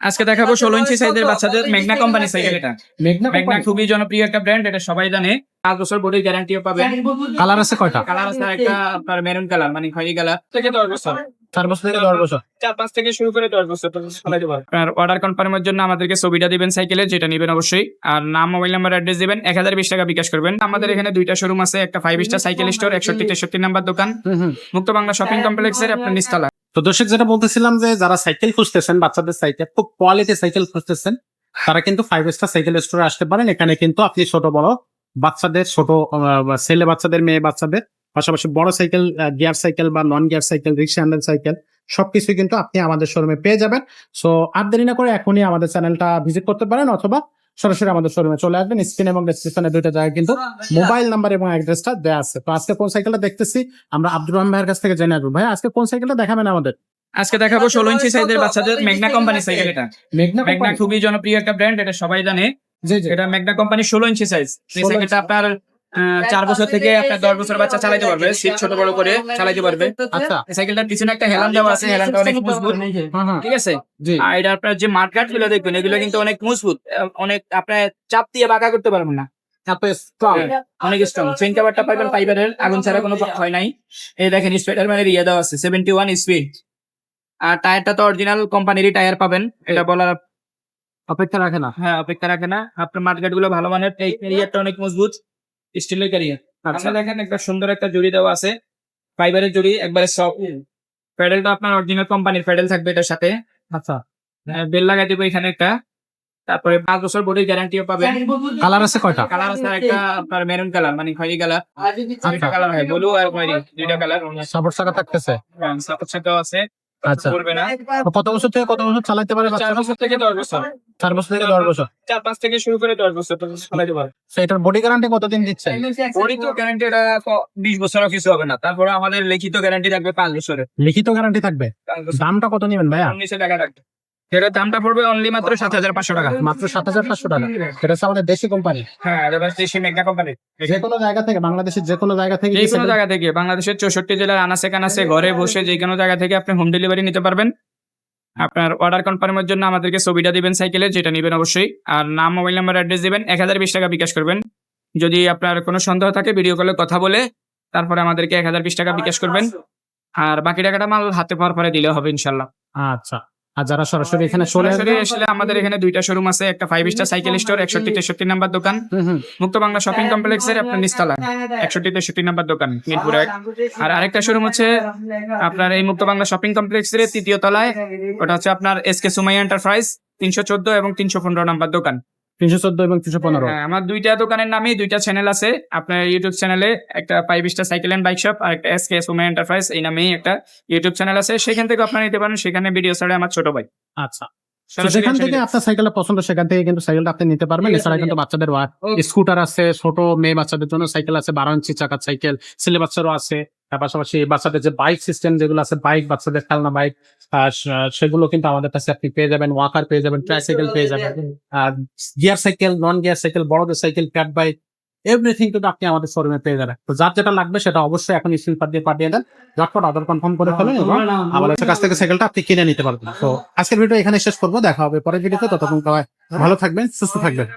আজকে দেখাবো ষোলো ইঞ্চি সাইজের বাচ্চাদের মেঘনা কোম্পানি সাইকেল এটা। মেঘনা মেঘনা খুবই জনপ্রিয় একটা ব্র্যান্ড এটা সবাই জানে। পাঁচ বছর বোর্ডের গ্যারান্টিও পাবেন কালার আছে কয়টা? কালার আছে একটা আপনার মেরুন কালার মানে খয়েরি কালার থেকে দশ বছর। চার বছর থেকে দশ বছর? চার পাঁচ থেকে শুরু করে দশ বছর চালাতে অর্ডার কনফার্মের জন্য আমাদেরকে ছবিটা দিবেন সাইকেলের যেটা নেবেন অবশ্যই। আর নাম মোবাইল নাম্বার অ্যাড্রেস দিবেন। এক হাজার বিশ টাকা বিকাশ করবেন। আমাদের এখানে দুইটা শোরুম আছে একটা ফাইভ স্টার সাইকেল স্টোর একষট্টি তেষট্টি নাম্বার দোকান। মুক্ত বাংলা শপিং কমপ্লেক্সের আপনার নিস্তালা তো দর্শক, যেটা বলতেছিলাম যে যারা সাইকেল খুঁজতেছেন, বাচ্চাদের সাইকেল খুব কোয়ালিটি সাইকেল খুঁজতেছেন, তারা কিন্তু ফাইভ স্টার সাইকেল স্টোরে আসতে পারেন। এখানে কিন্তু আপনি ছোট, বড় বাচ্চাদের, ছোট ছেলে বাচ্চাদের, মেয়ে বাচ্চাদের, পাশাপাশি বড় সাইকেল গিয়ার সাইকেল বা non gear cycle rickshaw handle cycle সবকিছু কিন্তু আপনি আমাদের শোরুমে পেয়ে যাবেন। সো আর দেরি না করে এখনই আমাদের চ্যানেলটা ভিজিট করতে পারেন অথবা সরাসরি আমাদের শোরুমে চলে আসবেন। স্ক্রিন এবং ডেসক্রিপশনে দুইটা জায়গায় কিন্তু মোবাইল নাম্বার এবং অ্যাড্রেসটা দেওয়া আছে। তো আজকে কোন সাইকেলটা দেখতেছি? আমরা আব্দুর রহমান ভাইয়ের কাছ থেকে জেনে আসব ভাই আজকে কোন সাইকেলটা দেখাবেন আমাদের? আজকে দেখাবো ষোলো ইঞ্চি সাইজের বাচ্চাদের মেঘনা কোম্পানি সাইকেল এটা। মেঘনা মেঘনা খুবই জনপ্রিয় একটা ব্র্যান্ড এটা সবাই জানে। জি জি। এটা মেঘনা কোম্পানি ষোলো ইঞ্চি সাইজ এই সাইকেলটা আপনার চার বছর থেকে আপনার দশ বছর বাচ্চা চালাতে পারবে সিট ছোট বড় করে চালাতে পারবে। আচ্ছা। সাইকেলটার পিছনে একটা হেলান দেওয়া আছে হেলানটা অনেক মজবুত। হ্যাঁ হ্যাঁ। ঠিক আছে? আর এটা আপনার যে মাঠঘাটগুলো দেখবেন এগুলো কিন্তু অনেক মজবুত। অনেক আপনার চাপ দিয়ে বাঁকা করতে পারবেন না। হ্যাঁ, অনেক স্ট্রং চেন কাভারটা পাইবেন ফাইবারের আগুন ছাড়া কোনো হয় নাই। এই দেখেন স্পেডার মানে ইয়ে দেওয়া আছে সেভেন্টি ওয়ান স্পিড আর টায়ারটা তো অরিজিনাল কোম্পানিরই টায়ার পাবেন। এটা বলার অপেক্ষা রাখে না। হ্যাঁ অপেক্ষা রাখে না। আপনার মাঠঘাটগুলো ভালো মানের এই ক্যারিয়ারটা অনেক মজবুত। স্টিলের ক্যারিয়ার আচ্ছা। দেখেন একটা সুন্দর একটা জড়ি দেওয়া আছে। ফাইবারের জড়ি একবারে সফট প্যাডেলটা আপনার অরিজিনাল কোম্পানির প্যাডেল থাকবে এটার সাথে। আচ্ছা। বেল লাগাই দেবো এখানে একটা। তারপরে পাঁচ বছর বডির গ্যারান্টিও পাবেন। কালার আছে কয়টা? কালার আছে একটা আপনার মেরুন কালার মানে খয়েরি কালার দুইটা কালার হয় ব্লু আর খয়েরি দুইটা কালার সাপোর্ট চাকা থাকতেছে। সাপোর্ট সাথে আছে। আচ্ছা। করবে না। কত বছর থেকে কত বছর চালাতে পারে চার বছর থেকে দশ বছর। চার বছর থেকে দশ বছর? চার পাঁচ থেকে শুরু করে দশ বছর চালাতে পারে। তো এটার বডি গ্যারান্টি কতদিন দিচ্ছে? বডি তো গ্যারান্টি এটা ক- বিশ বছরও কিছু হবে না। তারপরে আমাদের লিখিত গ্যারান্টি থাকবে পাঁচ বছরের। লিখিত গ্যারান্টি থাকবে? দামটা কত নেবেন ভাইয়া? উনিশশো টাকা থাকবে। সেটার দামটা পড়বে অনলি মাত্র সাত হাজার পাঁচশো টাকা। মাত্র সাত হাজার পাঁচশো টাকা। এটা হচ্ছে আমাদের দেশি কোম্পানি হ্যাঁ এটা হচ্ছে সেই কোম্পানি যে কোনো জায়গা থেকে বাংলাদেশের যে কোনো জায়গা থেকে যে কোনো জায়গা থেকে বাংলাদেশের চৌষট্টি জেলার আনাসে কানাসে ঘরে বসে যে কোনো জায়গা থেকে আপনি হোম ডেলিভারি নিতে পারবেন। আপনার অর্ডার কনফার্মের জন্য আমাদেরকে ছবিটা দিবেন সাইকেলের যেটা নেবেন অবশ্যই। আর নাম মোবাইল নাম্বার অ্যাড্রেস দিবেন এক হাজার বিশ টাকা বিকাশ করবেন। যদি আপনার কোনো সন্দেহ থাকে ভিডিও কলে কথা বলে তারপরে আমাদেরকে এক হাজার বিশ টাকা বিকাশ করবেন। আর বাকি টাকাটা মাল হাতে পাওয়ার পরে দিলে হবে ইনশাল্লাহ আচ্ছা। আর যারা সরাসরি এখানে চলে আসবে আসলে আমাদের এখানে দুইটা শোরুম আছে একটা ফাইভ স্টার সাইকেল স্টোর একষট্টি তেষট্টি নাম্বার দোকান। মুক্ত বাংলা শপিং কমপ্লেক্সের আপনার নিস্তালা একষট্টি তেষট্টি নাম্বার দোকান মিরপুর এক। আর আরেকটা শোরুম হচ্ছে আপনার এই মুক্ত বাংলা শপিং কমপ্লেক্সের তৃতীয় তলায় ওটা হচ্ছে আপনার এস কে সুমাই এন্টারপ্রাইজ তিনশো চোদ্দ এবং তিনশো পনেরো নাম্বার দোকান। তিনশো চোদ্দ এবং তিনশো পনেরো। হ্যাঁ, আমার দুইটা দোকানের নামে দুইটা চ্যানেল আছে। আপনার ইউটিউব চ্যানেলে একটা five star cycle and bike shop আর একটা এস কে সুমাইয়া এন্টারপ্রাইজ এই নামেই একটা ইউটিউব চ্যানেল আছে। সেখান থেকে আপনারা নিতে পারেন সেখানে ভিডিও ছাড়ে আমার ছোট ভাই। আচ্ছা। যেখান থেকে আপনার সাইকেলটা পছন্দ সেখান থেকে কিন্তু সাইকেলটা আপনি নিতে পারবেন। এছাড়া কিন্তু বাচ্চাদের স্কুটার আছে ছোট মেয়ে বাচ্চাদের জন্য সাইকেল আছে বারো ইঞ্চি চাকার সাইকেল ছেলে বাচ্চারও আছে। তার পাশাপাশি বাচ্চাদের যে বাইক সিস্টেম যেগুলো আছে বাইক বাচ্চাদের খেলনা বাইক সেগুলো কিন্তু আমাদের কাছে আপনি পেয়ে যাবেন ওয়াকার পেয়ে যাবেন ট্রাইসাইকেল পেয়ে যাবেন। আর gear cycle non gear cycle বড়দের সাইকেল প্যাড বাইক এভরিথিং কিন্তু আপনি আমাদের শোরুমে পেয়ে যাবেন। তো যার যেটা লাগবে সেটা অবশ্যই এখন স্ক্রিন দিয়ে পাঠিয়ে দেন। ঝটপট অর্ডার কনফার্ম করে ফেলেন এবং আমাদের কাছ থেকে সাইকেলটা আপনি কিনে নিতে পারবেন। তো আজকের ভিডিও এখানে শেষ করব। দেখা হবে পরের ভিডিওতে ততক্ষণ ভালো থাকবেন সুস্থ থাকবেন।